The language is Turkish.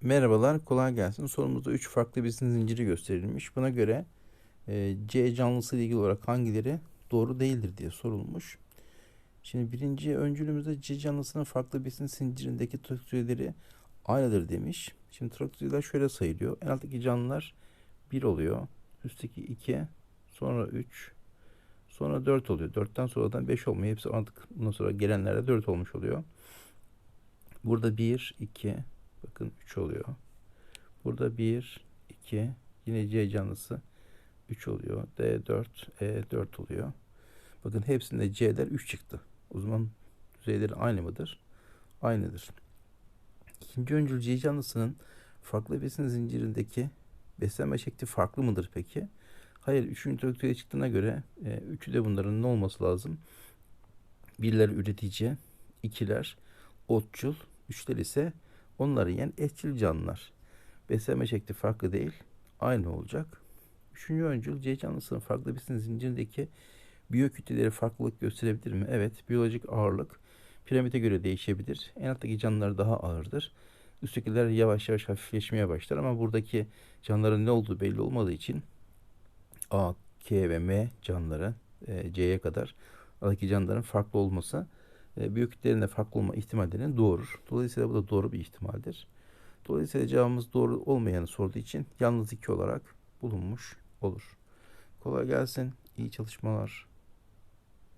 Merhabalar, kolay gelsin. Sorumuzda 3 farklı besin zinciri gösterilmiş. Buna göre e, C canlısı ile ilgili olarak hangileri doğru değildir diye sorulmuş. Şimdi birinci öncülümüzde C canlısının farklı besin zincirindeki traktöreleri aynıdır demiş. Şimdi traktöreler şöyle sayılıyor. En alttaki canlılar 1 oluyor. Üstteki 2, sonra 3, sonra 4 oluyor. 4'ten sonradan 5 olmuyor. Hepsi artık bundan sonra gelenlerde 4 olmuş oluyor. Burada 1, 2, Bakın 3 oluyor. Burada 1, 2, yine C canlısı 3 oluyor. D 4, E 4 oluyor. Bakın hepsinde C'ler 3 çıktı. O zaman düzeyleri aynı mıdır? Aynıdır. İkinci öncül C canlısının farklı besin zincirindeki beslenme şekli farklı mıdır peki? Hayır, üçüncü traktöre çıktığına göre e, üçü de bunların ne olması lazım? Birler üretici, ikiler otçul, üçler ise Onları yiyen etçil canlılar. Beslenme şekli farklı değil, aynı olacak. Üçüncü öncül C canlısının farklı besin zincirindeki biyokütleleri farklılık gösterebilir mi? Evet, biyolojik ağırlık piramide göre değişebilir. En alttaki canlılar daha ağırdır. Üsttekiler yavaş yavaş hafifleşmeye başlar ama buradaki canlıların ne olduğu belli olmadığı için A, K ve M canlıları e, C'ye kadar aradaki canlıların farklı olması e, büyüklüklerinde farklı olma ihtimallerini doğurur. Dolayısıyla bu da doğru bir ihtimaldir. Dolayısıyla cevabımız doğru olmayanı sorduğu için yalnız iki olarak bulunmuş olur. Kolay gelsin. İyi çalışmalar.